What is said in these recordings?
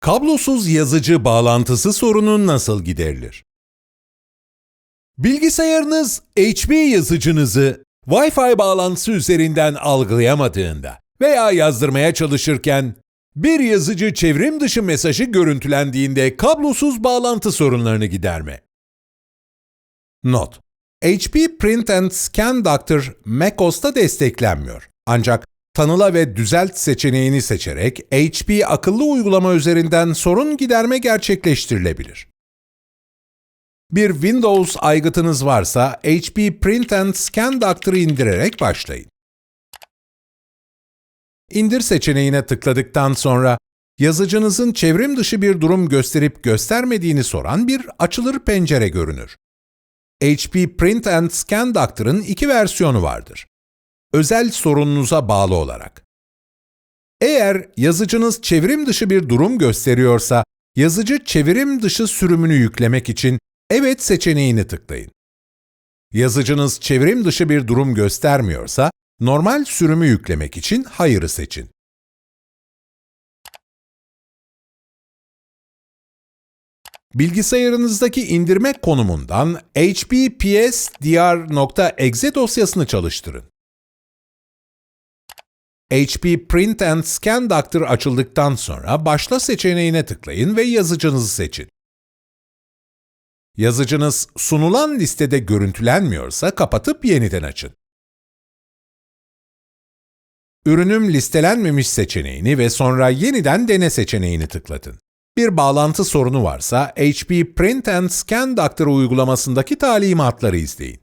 Kablosuz yazıcı bağlantısı sorunu nasıl giderilir? Bilgisayarınız HP yazıcınızı Wi-Fi bağlantısı üzerinden algılayamadığında veya yazdırmaya çalışırken bir yazıcı çevrim dışı mesajı görüntülendiğinde kablosuz bağlantı sorunlarını giderme. Not: HP Print and Scan Doctor macOS'ta desteklenmiyor. Ancak tanıla ve düzelt seçeneğini seçerek HP akıllı uygulama üzerinden sorun giderme gerçekleştirilebilir. Bir Windows aygıtınız varsa HP Print and Scan Doctor'ı indirerek başlayın. İndir seçeneğine tıkladıktan sonra yazıcınızın çevrim dışı bir durum gösterip göstermediğini soran bir açılır pencere görünür. HP Print and Scan Doctor'ın iki versiyonu vardır. Özel sorununuza bağlı olarak. Eğer yazıcınız çevrim dışı bir durum gösteriyorsa, yazıcı çevrim dışı sürümünü yüklemek için Evet seçeneğini tıklayın. Yazıcınız çevrim dışı bir durum göstermiyorsa, normal sürümü yüklemek için Hayır'ı seçin. Bilgisayarınızdaki indirme konumundan hppsdr.exe dosyasını çalıştırın. HP Print and Scan Doctor açıldıktan sonra Başla seçeneğine tıklayın ve yazıcınızı seçin. Yazıcınız sunulan listede görüntülenmiyorsa kapatıp yeniden açın. Ürünüm listelenmemiş seçeneğini ve sonra yeniden dene seçeneğini tıklatın. Bir bağlantı sorunu varsa HP Print and Scan Doctor uygulamasındaki talimatları izleyin.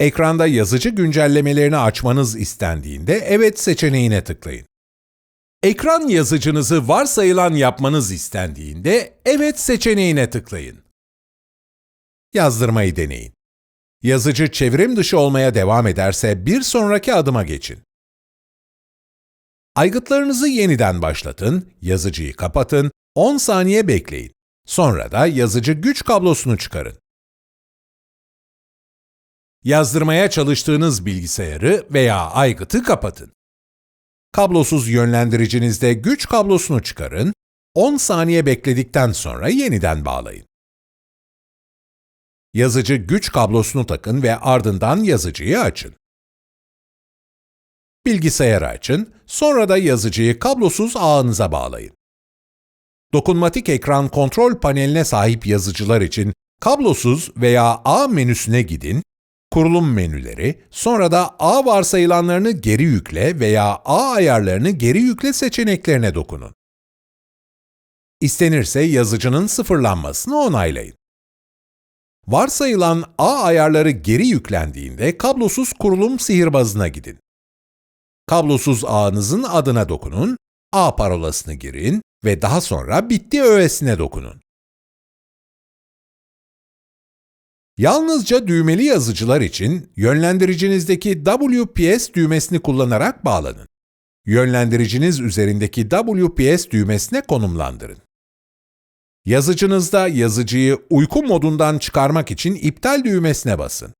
Ekranda yazıcı güncellemelerini açmanız istendiğinde Evet seçeneğine tıklayın. Ekran yazıcınızı varsayılan yapmanız istendiğinde Evet seçeneğine tıklayın. Yazdırmayı deneyin. Yazıcı çevrim dışı olmaya devam ederse bir sonraki adıma geçin. Aygıtlarınızı yeniden başlatın, yazıcıyı kapatın, 10 saniye bekleyin. Sonra da yazıcı güç kablosunu çıkarın. Yazdırmaya çalıştığınız bilgisayarı veya aygıtı kapatın. Kablosuz yönlendiricinizde güç kablosunu çıkarın, 10 saniye bekledikten sonra yeniden bağlayın. Yazıcı güç kablosunu takın ve ardından yazıcıyı açın. Bilgisayarı açın, sonra da yazıcıyı kablosuz ağınıza bağlayın. Dokunmatik ekran kontrol paneline sahip yazıcılar için kablosuz veya ağ menüsüne gidin kurulum menüleri, sonra da A varsayılanlarını geri yükle veya A ayarlarını geri yükle seçeneklerine dokunun. İstenirse yazıcının sıfırlanmasını onaylayın. Varsayılan A ayarları geri yüklendiğinde kablosuz kurulum sihirbazına gidin. Kablosuz ağınızın adına dokunun, A parolasını girin ve daha sonra bitti öğesine dokunun. Yalnızca düğmeli yazıcılar için yönlendiricinizdeki WPS düğmesini kullanarak bağlanın. Yönlendiriciniz üzerindeki WPS düğmesine konumlandırın. Yazıcınızda yazıcıyı uyku modundan çıkarmak için iptal düğmesine basın.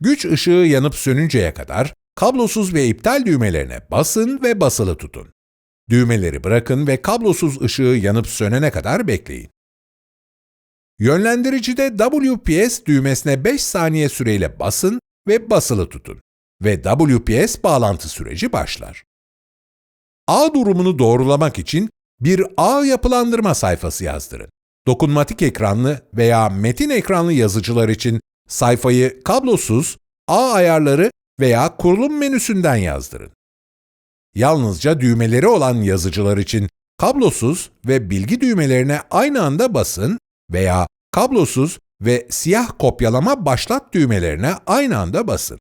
Güç ışığı yanıp sönünceye kadar kablosuz ve iptal düğmelerine basın ve basılı tutun. Düğmeleri bırakın ve kablosuz ışığı yanıp sönene kadar bekleyin. Yönlendiricide WPS düğmesine 5 saniye süreyle basın ve basılı tutun ve WPS bağlantı süreci başlar. Ağ durumunu doğrulamak için bir ağ yapılandırma sayfası yazdırın. Dokunmatik ekranlı veya metin ekranlı yazıcılar için sayfayı kablosuz, ağ ayarları veya kurulum menüsünden yazdırın. Yalnızca düğmeleri olan yazıcılar için kablosuz ve bilgi düğmelerine aynı anda basın veya kablosuz ve siyah kopyalama başlat düğmelerine aynı anda basın.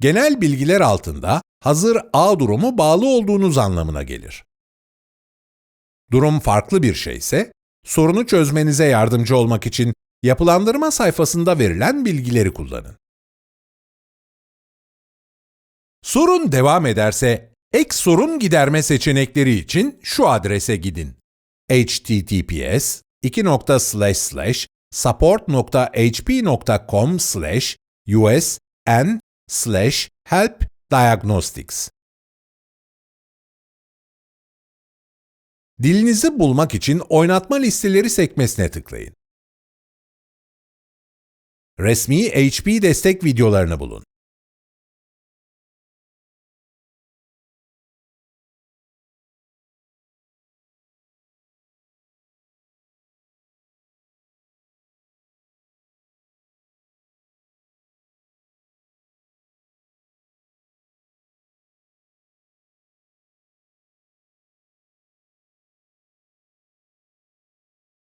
Genel bilgiler altında hazır A durumu bağlı olduğunuz anlamına gelir. Durum farklı bir şeyse, sorunu çözmenize yardımcı olmak için yapılandırma sayfasında verilen bilgileri kullanın. Sorun devam ederse, ek sorun giderme seçenekleri için şu adrese gidin https support.hp.com us n help Diagnostics. Dilinizi bulmak için oynatma listeleri sekmesine tıklayın. Resmi HP destek videolarını bulun.